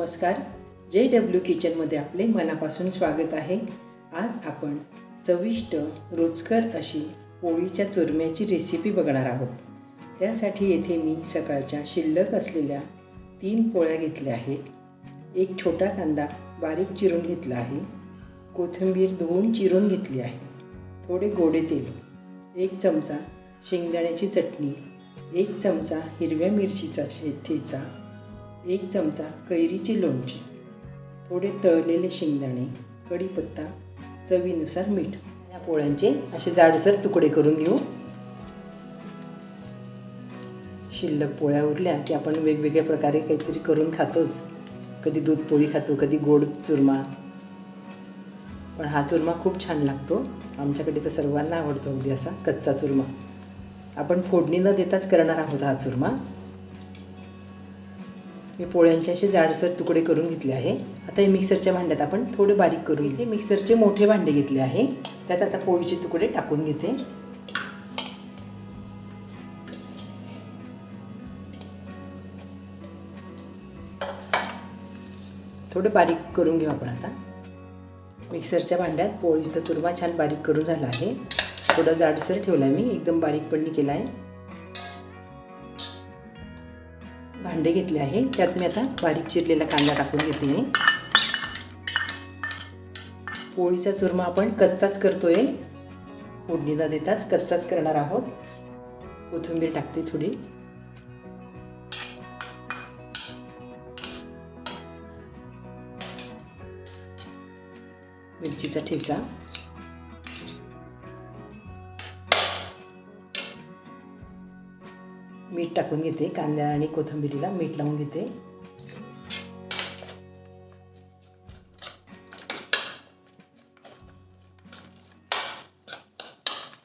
नमस्कार. J W किचनमध्ये आपले मनापासून स्वागत आहे. आज आपण चविष्ट रुचकर अशी पोळीच्या चुरम्याची रेसिपी बघणार आहोत. त्यासाठी येथे मी सकाळच्या शिल्लक असलेल्या तीन पोळ्या घेतल्या आहेत. एक छोटा कांदा बारीक चिरून घेतला आहे. कोथिंबीर धुवून चिरून घेतली आहे. थोडे गोडे तेल एक चमचा शेंगदाण्याची चटणी एक चमचा हिरव्या मिरचीचा ठे- ठेचा एक चमचा कैरीची लोणची थोडे तळलेले शेंगदाणे कढीपत्ता चवीनुसार मीठ. या पोळ्यांचे असे जाडसर तुकडे करून घेऊ. शिल्लक पोळ्या उरल्या की आपण वेगवेगळ्या प्रकारे काहीतरी करून खातोच. कधी दूध पोळी खातो कधी गोड चुरमा. पण हा चुरमा खूप छान लागतो. आमच्याकडे तर सर्वांना आवडतो अगदी असा कच्चा चुरमा. आपण फोडणी न देताच करणार आहोत हा चुरमा. मी पोळ्यांचे असे जाडसर तुकडे करून घेतले आहे. आता हे मिक्सरच्या भांड्यात आपण थोडे बारीक करून घेते. मिक्सरचे मोठे भांडे घेतले आहे. त्यात आता पोळीचे तुकडे टाकून घेते. थोडे बारीक करून घेऊ आपण आता. मिक्सरच्या भांड्यात पोळीचा चुरमा छान बारीक करून झाला आहे. थोडा जाडसर ठेवला मी. एकदम बारीक पण केला आहे भांडे घेतले आहे. त्यात मी आता बारीक चिरलेला कांदा टाकून घेते. पोळीचा चुरमा आपण कच्चाच करतोय. फोडणी न देताच कच्चाच करणार आहोत. कोथिंबीर टाकते थोडी. मिरचीचा ठेचा. मीठ टाकून घेते कांद्या आणि कोथिंबिरीला मीठ लावून घेते.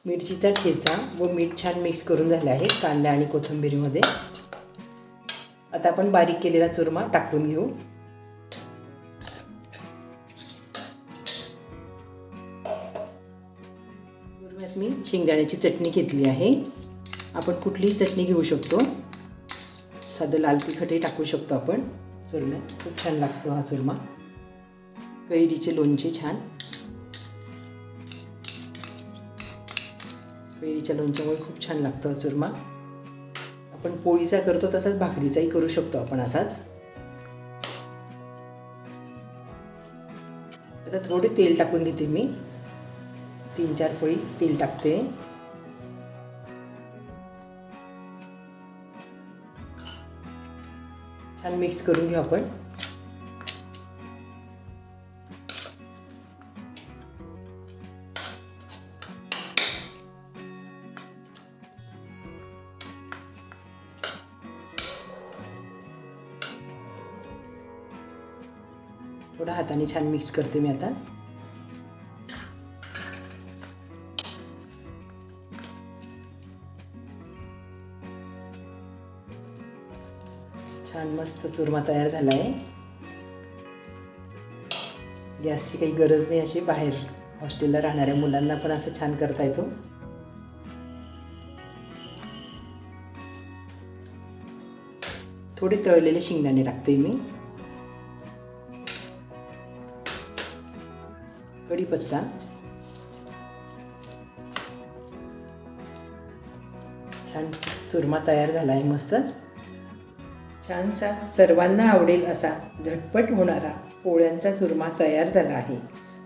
मिरचीचा ठेचा व मीठ छान मिक्स करून झाले आहे कांदा आणि कोथिंबिरीमध्ये. आता आपण बारीक केलेला चुरमा टाकून घेऊ. चुरम्यात मी शेंगदाण्याची चटणी घेतली आहे. आपण कुठलीही चटणी घेऊ शकतो. साधं लाल तिखटही टाकू शकतो आपण. चुरमे खूप छान लागतो हा चुरमा. कैरीचे लोणचे छान. कैरीच्या लोणच्यामुळे खूप छान लागतो हा चुरमा. आपण पोळीचा करतो तसाच भाकरीचाही करू शकतो आपण असाच. आता थोडे तेल टाकून घेते मी. तीन चार पोळी तेल टाकते. छान मिक्स करून घेऊ आपण. थोडा हाताने छान मिक्स करते मी आता. छान मस्त चुरमा तयार झाला आहे गॅसची काही गरज नाही अशी बाहेर हॉस्टेलला राहणाऱ्या मुलांना पण असं छान करता येतो. थोडे तळलेले शेंगदाणे टाकते मी. कढीपत्ता. छान चुरमा तयार झाला आहे मस्त. छानसा सर्वांना आवडेल असा झटपट होणारा पोळ्यांचा चुरमा तयार झाला आहे.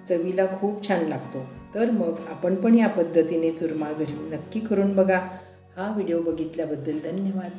चवीला खूप छान लागतो. तर मग आपण पण या पद्धतीने चुरमा घरी नक्की करून बघा. हा व्हिडिओ बघितल्याबद्दल धन्यवाद.